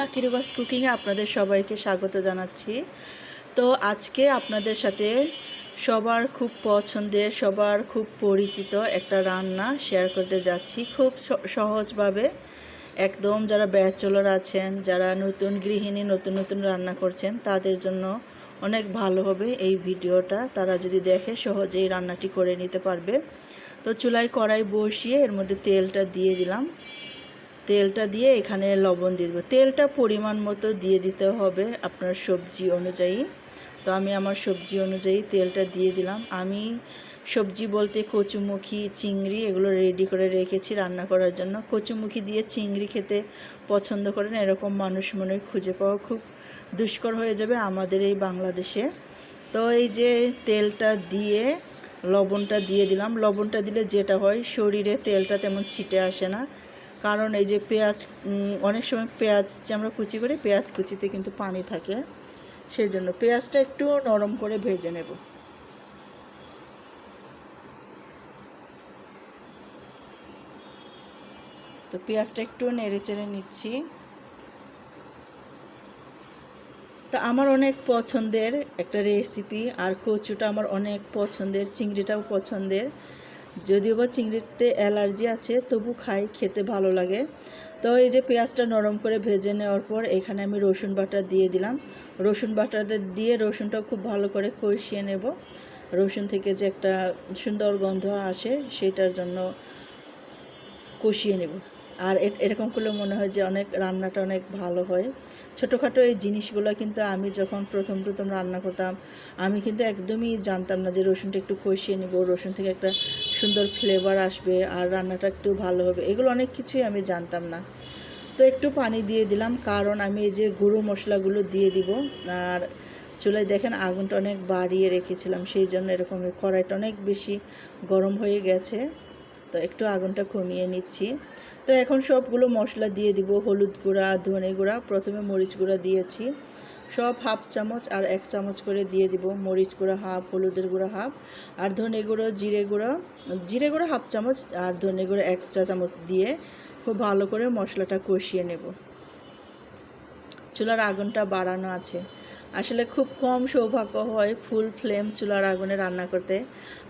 Lucky reverse কুকিংয়ে আপনাদের সবাইকে স্বাগত জানাচ্ছি। তো আজকে আপনাদের সাথে সবার খুব পছন্দের, সবার খুব পরিচিত একটা রান্না শেয়ার করতে যাচ্ছি খুব সহজভাবে। একদম যারা ব্যাচলর আছেন, যারা নতুন গৃহিণী, নতুন নতুন রান্না করছেন, তাদের জন্য অনেক ভালো হবে এই ভিডিওটা। তারা যদি দেখে সহজেই রান্নাটি করে নিতে পারবে। তো চুলায় কড়াই বসিয়ে এর মধ্যে তেলটা দিয়ে দিলাম। তেলটা দিয়ে এখানে লবণ দিয়ে দেবো। তেলটা পরিমাণ মতো দিয়ে দিতে হবে আপনার সবজি অনুযায়ী। তো আমি আমার সবজি অনুযায়ী তেলটা দিয়ে দিলাম। আমি সবজি বলতে কচুমুখী, চিংড়ি এগুলো রেডি করে রেখেছি রান্না করার জন্য। কচুমুখী দিয়ে চিংড়ি খেতে পছন্দ করেন, এরকম মানুষ মনে খুঁজে পাওয়া খুব দুষ্কর হয়ে যাবে আমাদের এই বাংলাদেশে। তো এই যে তেলটা দিয়ে লবণটা দিয়ে দিলাম। লবণটা দিলে যেটা হয়, শরীরে তেলটা তেমন ছিটে আসে না। কারণ এই যে পেঁয়াজ অনেক সময় পেঁয়াজ যে আমরা কুচি করি, পেঁয়াজ কুচিতে কিন্তু পানি থাকে। সেই জন্য পেঁয়াজটা একটু নরম করে ভেজে নেব। তো পেঁয়াজটা একটু নেড়ে চেড়ে নিচ্ছি। তা আমার অনেক পছন্দের একটা রেসিপি, আর কচুটা আমার অনেক পছন্দের, চিংড়িটাও পছন্দের। যদিও বা চিংড়িতে অ্যালার্জি আছে, তবু খাই, খেতে ভালো লাগে। তো এই যে পেঁয়াজটা নরম করে ভেজে নেওয়ার পর এখানে আমি রসুন বাটা দিয়ে দিলাম। রসুন বাটাতে দিয়ে রসুনটা খুব ভালো করে কষিয়ে নেব। রসুন থেকে যে একটা সুন্দর গন্ধ আসে, সেটার জন্য কষিয়ে নেব। আর এরকম করলে মনে হয় যে অনেক রান্নাটা অনেক ভালো হয়। ছোটোখাটো এই জিনিসগুলো কিন্তু আমি যখন প্রথম প্রথম রান্না করতাম, আমি কিন্তু একদমই জানতাম না যে রসুনটা একটু কষিয়ে নেব, রসুন থেকে একটা সুন্দর ফ্লেভার আসবে আর রান্নাটা একটু ভালো হবে। এগুলো অনেক কিছুই আমি জানতাম না। তো একটু পানি দিয়ে দিলাম, কারণ আমি এই যে গুঁড়ো মশলাগুলো দিয়ে দিব, আর চুলায় দেখেন আগুনটা অনেক বাড়িয়ে রেখেছিলাম, সেই জন্য এরকম কড়াইটা অনেক বেশি গরম হয়ে গেছে। তো একটু আগুনটা কমিয়ে নিচ্ছি। তো এখন সবগুলো মশলা দিয়ে দিব, হলুদ গুঁড়া, ধনে গুঁড়া, প্রথমে মরিচ গুঁড়া দিয়েছি। সব হাফ চামচ আর এক চামচ করে দিয়ে দিব, মরিচ গুঁড়া হাফ, হলুদের গুঁড়া হাফ আর ধনে গুঁড়ো, জিরে গুঁড়ো। জিরে গুঁড়ো হাফ চামচ আর ধনে গুঁড়ো এক চা চামচ দিয়ে খুব ভালো করে মশলাটা কষিয়ে নেব। চুলার আগুনটা বাড়ানো আছে। আসলে খুব কম সৌভাগ্য হয় ফুল ফ্লেম চুলার আগুনে রান্না করতে।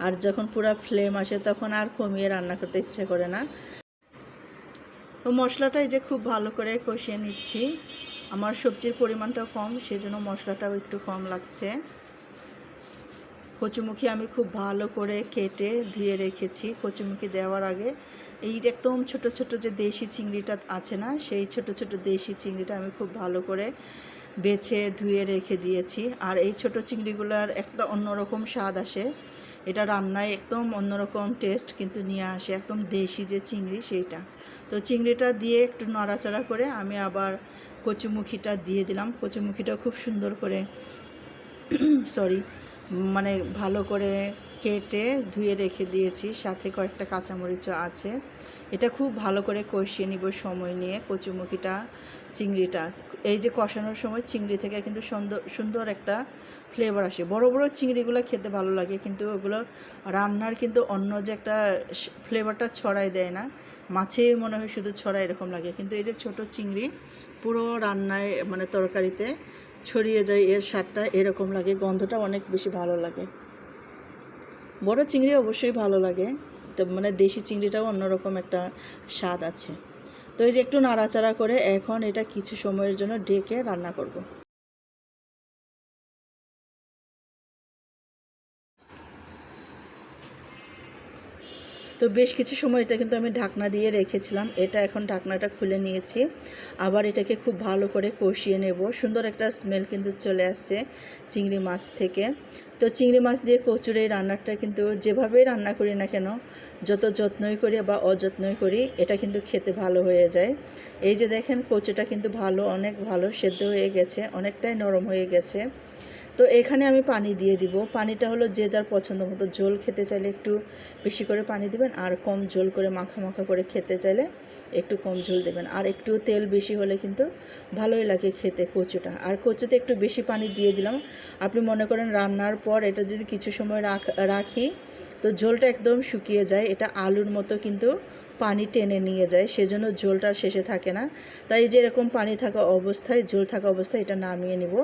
আর যখন পুরো ফ্লেম আসে তখন আর কমিয়ে রান্না করতে ইচ্ছে করে না। তো মশলাটাই যে খুব ভালো করে কষিয়ে নিচ্ছি। আমার সবজির পরিমাণটাও কম, সেজন্য মশলাটাও একটু কম লাগছে। কচুমুখী আমি খুব ভালো করে কেটে ধুয়ে রেখেছি কচুমুখী দেওয়ার আগে। এই যে একদম ছোট ছোট যে দেশি চিংড়িটা আছে না, সেই ছোট ছোট দেশি চিংড়িটা আমি খুব ভালো করে বেছে, ধুয়ে রেখে দিয়েছি। আর এই ছোট চিংড়িগুলোর একটা অন্যরকম স্বাদ আসে। এটা রান্নায় একদম অন্যরকম টেস্ট কিন্তু নিয়ে আসে, একদম দেশি যে চিংড়ি সেইটা। তো চিংড়িটা দিয়ে একটু নাড়াচাড়া করে আমি আবার কচুমুখিটা দিয়ে দিলাম। কচুমুখিটা খুব সুন্দর করে সরি মানে ভালো করে কেটে ধুয়ে রেখে দিয়েছি। সাথে কয়েকটা কাঁচামরিচও আছে। এটা খুব ভালো করে কষিয়ে নিব সময় নিয়ে কচুমুখিটা, চিংড়িটা। এই যে কষানোর সময় চিংড়ি থেকে কিন্তু সুন্দর সুন্দর একটা ফ্লেভার আসে। বড় বড় চিংড়িগুলো খেতে ভালো লাগে, কিন্তু ওগুলো রান্নার কিন্তু অন্য যে একটা ফ্লেভারটা ছড়াই দেয় না। মাছে মনে হয় শুধু ছড়ায় এরকম লাগে। কিন্তু এই যে ছোট চিংড়ি পুরো রান্নায় মানে তরকারিতে ছড়িয়ে যায়, এর স্বাদটা এরকম লাগে, গন্ধটা অনেক বেশি ভালো লাগে। বড় চিংড়ি অবশ্যই ভালো লাগে। তো মানে দেশি চিংড়িটাও অন্যরকম একটা স্বাদ আছে। তো এই যে একটু নাড়াচাড়া করে এখন এটা কিছু সময়ের জন্য ঢেকে রান্না করব। তো বেশ কিছু সময় এটা কিন্তু আমি ঢাকনা দিয়ে রেখেছিলাম। এটা এখন ঢাকনাটা খুলে নিয়েছি। আবার এটাকে খুব ভালো করে কষিয়ে নেব। সুন্দর একটা স্মেল কিন্তু চলে আসছে চিংড়ি মাছ থেকে। তো চিংড়ি মাছ দিয়ে কচুর এই রান্নাটা কিন্তু যেভাবেই রান্না করি না কেন, যত যত্নই করি বা অযত্নই করি, এটা কিন্তু খেতে ভালো হয়ে যায়। এই যে দেখেন কচুটা কিন্তু ভালো, অনেক ভালো সেদ্ধ হয়ে গেছে, অনেকটাই নরম হয়ে গেছে। তো এখানে আমি পানি দিয়ে দিব। পানিটা হলো যে যার পছন্দ মতো ঝোল খেতে চাইলে একটু বেশি করে পানি দিবেন আর কম ঝোল করে মাখা মাখা করে খেতে চাইলে একটু কম ঝোল দেবেন। আর একটু তেল বেশি হলে কিন্তু ভালোই লাগে খেতে কচুটা। আর কচুতে একটু বেশি পানি দিয়ে দিলাম। আপনি মনে করেন রান্নার পর এটা যদি কিছু সময় রাখ, রাখি, তো ঝোলটা একদম শুকিয়ে যায়। এটা আলুর মতো কিন্তু পানি টেনে নিয়ে যায়, সেজন্য ঝোলটা শেষে থাকে না। তাই যে এরকম পানি থাকা অবস্থায়, ঝোল থাকা অবস্থায় এটা নামিয়ে নিব।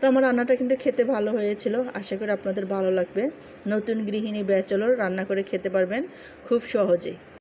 তো আমার রান্নাটা কিন্তু খেতে ভালো হয়েছিল, আশা করি আপনাদের ভালো লাগবে। নতুন গৃহিণী ব্যাচেলর, রান্না করে খেতে পারবেন খুব সহজেই।